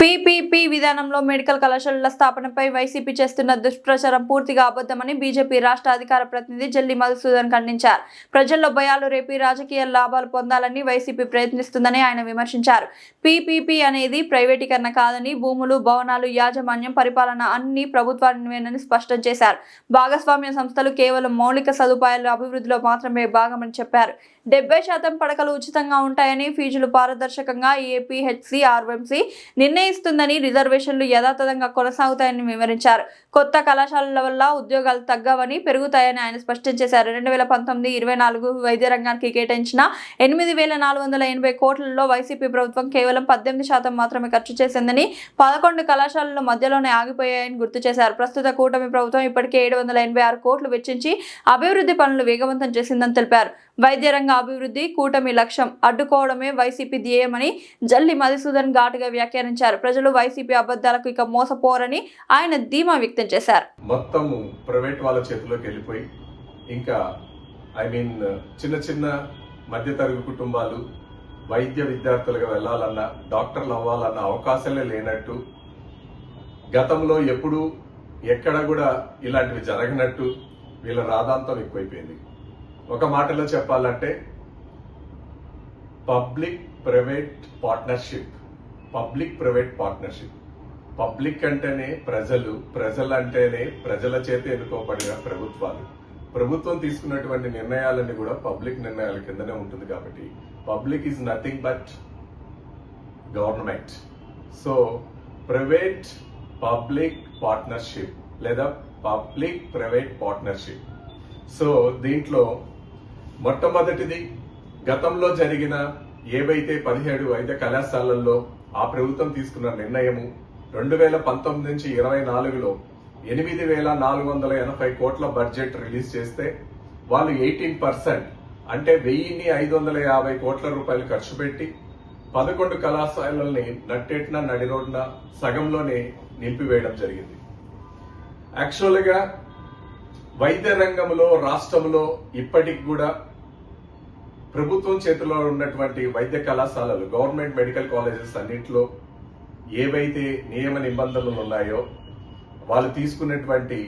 PPP విధానంలో medical కళాశాలల స్థాపనపై YCP చేస్తున్న దుష్ప్రచారం పూర్తిగా అబద్ధమని బీజేపీ రాష్ట్ర అధికార ప్రతినిధి జల్లి మధుసూదన్ ఖండించారు. ప్రజల్లో భయాలు రేపి రాజకీయ లాభాలు పొందాలని వైసీపీ ప్రయత్నిస్తుందని ఆయన విమర్శించారు. పీపీపీ అనేది ప్రైవేటీకరణ కాదని భూములు భవనాలు యాజమాన్యం పరిపాలన అన్ని ప్రభుత్వానివేనని స్పష్టం చేశారు. భాగస్వామ్య సంస్థలు కేవలం మౌలిక సదుపాయాల అభివృద్ధిలో మాత్రమే భాగమని చెప్పారు. డెబ్బై శాతం పడకలు ఉచితంగా ఉంటాయని ఫీజులు పారదర్శకంగా ఏపీహెచ్సి ఆర్ఎంసీ నిర్ణయిస్తుందని రిజర్వేషన్లు యథాతథంగా కొనసాగుతాయని వివరించారు. కొత్త కళాశాలల వల్ల ఉద్యోగాలు తగ్గవని పెరుగుతాయని ఆయన స్పష్టం చేశారు. రెండు వేల పంతొమ్మిది ఇరవై నాలుగు వైద్య రంగానికి కేటాయించిన ఎనిమిది వేల నాలుగు వందల ఎనభై కోట్లలో వైసీపీ ప్రభుత్వం కేవలం పద్దెనిమిది శాతం మాత్రమే ఖర్చు చేసిందని పదకొండు కళాశాలలు మధ్యలోనే ఆగిపోయాయని గుర్తు చేశారు. ప్రస్తుత కూటమి ప్రభుత్వం ఇప్పటికే ఏడు వందల ఎనభై ఆరు కోట్లు వెచ్చించి అభివృద్ధి పనులు వేగవంతం చేసిందని తెలిపారు. వైద్య రంగ అభివృద్ధి కూటమి లక్ష్యం అడ్డుకోవడమే వైసీపీ ధ్యేయమని జల్లి మధుసూదన్ ఘాటుగా వ్యాఖ్యానించారు. ప్రజలు వైసీపీ అబద్ధాలకు ఇక మోసపోరని ఆయన ధీమా వ్యక్తం చేశారు. మొత్తం ప్రైవేట్ వాళ్ళ చేతిలోకి వెళ్ళిపోయి ఇంకా ఐ మీన్ చిన్న చిన్న మధ్యతరగతి కుటుంబాలు వైద్య విద్యార్థులుగా వెళ్ళాలన్నా డాక్టర్లు అవ్వాలన్న అవకాశాలే లేనట్టు గతంలో ఎప్పుడు ఎక్కడ కూడా ఇలాంటివి జరగనట్టు వీళ్ళ రాధాంతం ఎక్కువైపోయింది. ఒక మాటలో చెప్పాలంటే public private partnership public private partnership. Public అంటేనే ప్రజలు ప్రజలు అంటేనే ప్రజల చేత ఎన్నుకోబడిన ప్రభుత్వాలు. ప్రభుత్వం తీసుకున్నటువంటి నిర్ణయాలన్నీ కూడా పబ్లిక్ నిర్ణయాల కిందనే ఉంటుంది కాబట్టి public is nothing but government. So private public partnership లేదా పబ్లిక్ ప్రైవేట్ పార్ట్నర్షిప్. సో దీంట్లో మొట్టమొదటిది గతంలో జరిగిన ఏవైతే పదిహేడు వైద్య కళాశాలల్లో ఆ ప్రభుత్వం తీసుకున్న నిర్ణయము రెండు వేల పంతొమ్మిది నుంచి ఇరవై నాలుగులో ఎనిమిది వేల నాలుగు వందల ఎనభై కోట్ల బడ్జెట్ రిలీజ్ చేస్తే వాళ్ళు ఎయిటీన్ పర్సెంట్ అంటే వెయ్యిన్ని ఐదు వందల యాభై కోట్ల రూపాయలు ఖర్చు పెట్టి పదకొండు కళాశాలల్ని నట్టేట్న నడిరోడ్న సగంలోనే నిలిపివేయడం జరిగింది. యాక్చువల్గా వైద్య రంగంలో రాష్ట్రంలో ఇప్పటికి కూడా ప్రభుత్వం చేతిలో ఉన్నటువంటి వైద్య కళాశాలలు గవర్నమెంట్ మెడికల్ కాలేజెస్ అన్నింటిలో ఏవైతే నియమ నిబంధనలు ఉన్నాయో వాళ్ళు తీసుకున్నటువంటి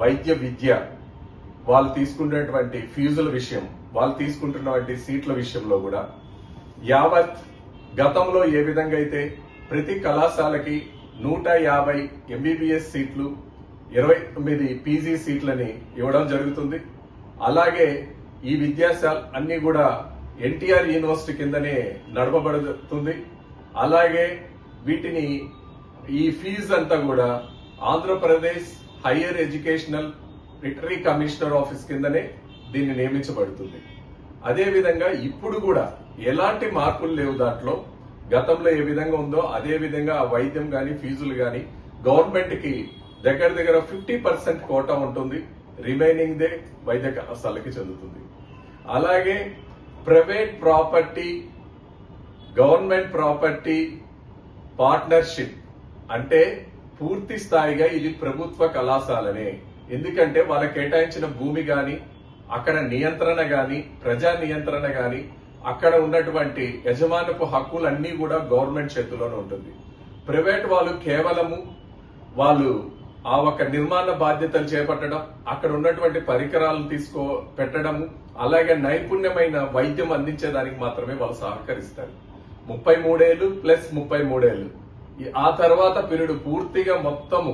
వైద్య విద్య వాళ్ళు తీసుకున్నటువంటి ఫీజుల విషయం వాళ్ళు తీసుకుంటున్నటువంటి సీట్ల విషయంలో కూడా యావత్ గతంలో ఏ విధంగా అయితే ప్రతి కళాశాలకి నూట యాభై ఎంబీబీఎస్ సీట్లు ఇరవై తొమ్మిది పీజీ సీట్లని ఇవ్వడం జరుగుతుంది. అలాగే ఈ విద్యాశాల అన్ని కూడా ఎన్టీఆర్ యూనివర్సిటీ కిందనే నడపబడుతుంది. అలాగే వీటిని ఈ ఫీజు అంతా కూడా Andhra Pradesh higher educational రిటరీ commissioner office కిందనే దీన్ని నియమించబడుతుంది. అదేవిధంగా ఇప్పుడు కూడా ఎలాంటి మార్పులు లేవు దాంట్లో. గతంలో ఏ విధంగా ఉందో అదే విధంగా ఆ వైద్యం కానీ ఫీజులు కానీ గవర్నమెంట్కి దగ్గర దగ్గర ఫిఫ్టీ పర్సెంట్ కోటా ఉంటుంది. రిమైనింగ్ దే వైద్య కళాశాలకి చెందుతుంది. అలాగే private property government property partnership అంటే పూర్తి స్థాయిగా ఇది ప్రభుత్వ కళాశాలనే. ఎందుకంటే వాళ్ళ కేటాయించిన భూమి గాని అక్కడ నియంత్రణ గాని ప్రజా నియంత్రణ గాని అక్కడ ఉన్నటువంటి యజమానపు హక్కులన్నీ కూడా గవర్నమెంట్ చేతిలోనే ఉంటుంది. ప్రైవేట్ వాళ్ళు కేవలము వాళ్ళు ఆ ఒక నిర్మాణ బాధ్యతలు చేపట్టడం అక్కడ ఉన్నటువంటి పరికరాలను తీసుకో పెట్టడము అలాగే నైపుణ్యమైన వైద్యం అందించేదానికి మాత్రమే వాళ్ళు సహకరిస్తారు. ముప్పై మూడేళ్ళు ప్లస్ ముప్పై మూడేళ్ళు ఆ తర్వాత పీరియడ్ పూర్తిగా మొత్తము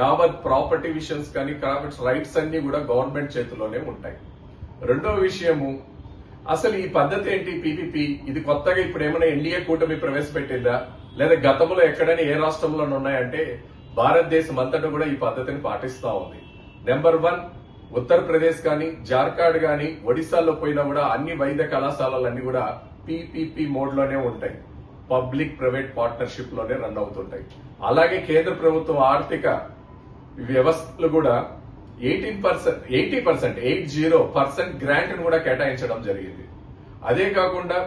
యావత్ ప్రాపర్టీ విషయన్స్ కానీ కాబట్టి రైట్స్ అన్ని కూడా గవర్నమెంట్ చేతిలోనే ఉంటాయి. రెండో విషయము అసలు ఈ పద్ధతి ఏంటి పీపీపీ? ఇది కొత్తగా ఇప్పుడు ఏమైనా ఎన్డీఏ కూటమి ప్రవేశపెట్టిందా? లేదా గతంలో ఎక్కడైనా ఏ రాష్ట్రంలో ఉన్నాయంటే భారతదేశం అంతటా కూడా ఈ పద్ధతిని పాటిస్తా ఉంది. నెంబర్ వన్ ఉత్తరప్రదేశ్ కానీ జార్ఖండ్ కానీ ఒడిశాలో పోయినా కూడా అన్ని వైద్య కళాశాలలన్నీ కూడా పీపీపీ మోడ్లోనే ఉంటాయి. పబ్లిక్ ప్రైవేట్ పార్ట్నర్షిప్లోనే రన్ అవుతుంటాయి. అలాగే కేంద్ర ప్రభుత్వం ఆర్థిక వ్యవస్థలు కూడా eighteen percent eighty percent eight zero percent grant కూడా కేటాయించడం జరిగింది. అదే కాకుండా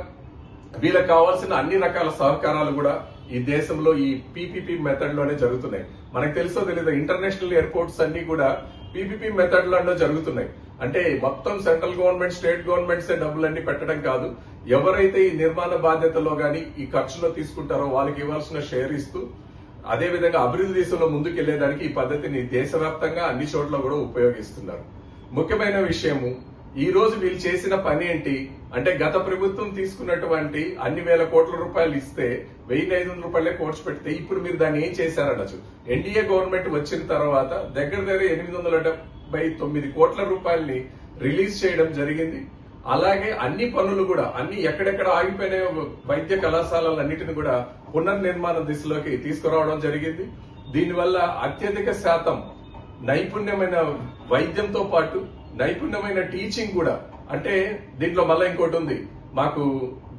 వీళ్ళకి కావాల్సిన అన్ని రకాల సహకారాలు కూడా ఈ దేశంలో ఈ పీపీపీ మెథడ్లోనే జరుగుతున్నాయి. మనకు తెలుసో తెలియదు ఇంటర్నేషనల్ ఎయిర్పోర్ట్స్ అన్ని కూడా పీపీపీ మెథడ్లోనే జరుగుతున్నాయి. అంటే మొత్తం సెంట్రల్ గవర్నమెంట్ స్టేట్ గవర్నమెంట్స్ డబ్బులన్నీ పెట్టడం కాదు. ఎవరైతే ఈ నిర్మాణ బాధ్యతలో గాని ఈ ఖర్చులో తీసుకుంటారో వాళ్ళకి ఇవ్వాల్సిన షేర్ ఇస్తూ అదే విధంగా అభివృద్ధి దిశలో ముందుకెళ్ళేదానికి ఈ పద్ధతిని దేశవ్యాప్తంగా అన్ని చోట్ల కూడా ఉపయోగిస్తున్నారు. ముఖ్యమైన విషయము ఈ రోజు వీళ్ళు చేసిన పని ఏంటి? అంటే గత ప్రభుత్వం తీసుకున్నటువంటి అన్ని వేల కోట్ల రూపాయలు ఇస్తే వెయ్యి ఐదు వందల రూపాయలే కోర్చు పెడితే ఇప్పుడు మీరు దాన్ని ఏం చేశారనొచ్చు? ఎన్డీఏ గవర్నమెంట్ వచ్చిన తర్వాత దగ్గర దగ్గర ఎనిమిది వందల డెబ్బై తొమ్మిది కోట్ల రూపాయల్ని రిలీజ్ చేయడం జరిగింది. అలాగే అన్ని పనులు కూడా అన్ని ఎక్కడెక్కడ ఆగిపోయిన వైద్య కళాశాలలన్నిటిని కూడా పునర్నిర్మాణ దిశలోకి తీసుకురావడం జరిగింది. దీనివల్ల అత్యధిక శాతం నైపుణ్యమైన వైద్యంతో పాటు నైపుణ్యమైన టీచింగ్ కూడా. అంటే దీంట్లో మళ్ళీ ఇంకోటి ఉంది. మాకు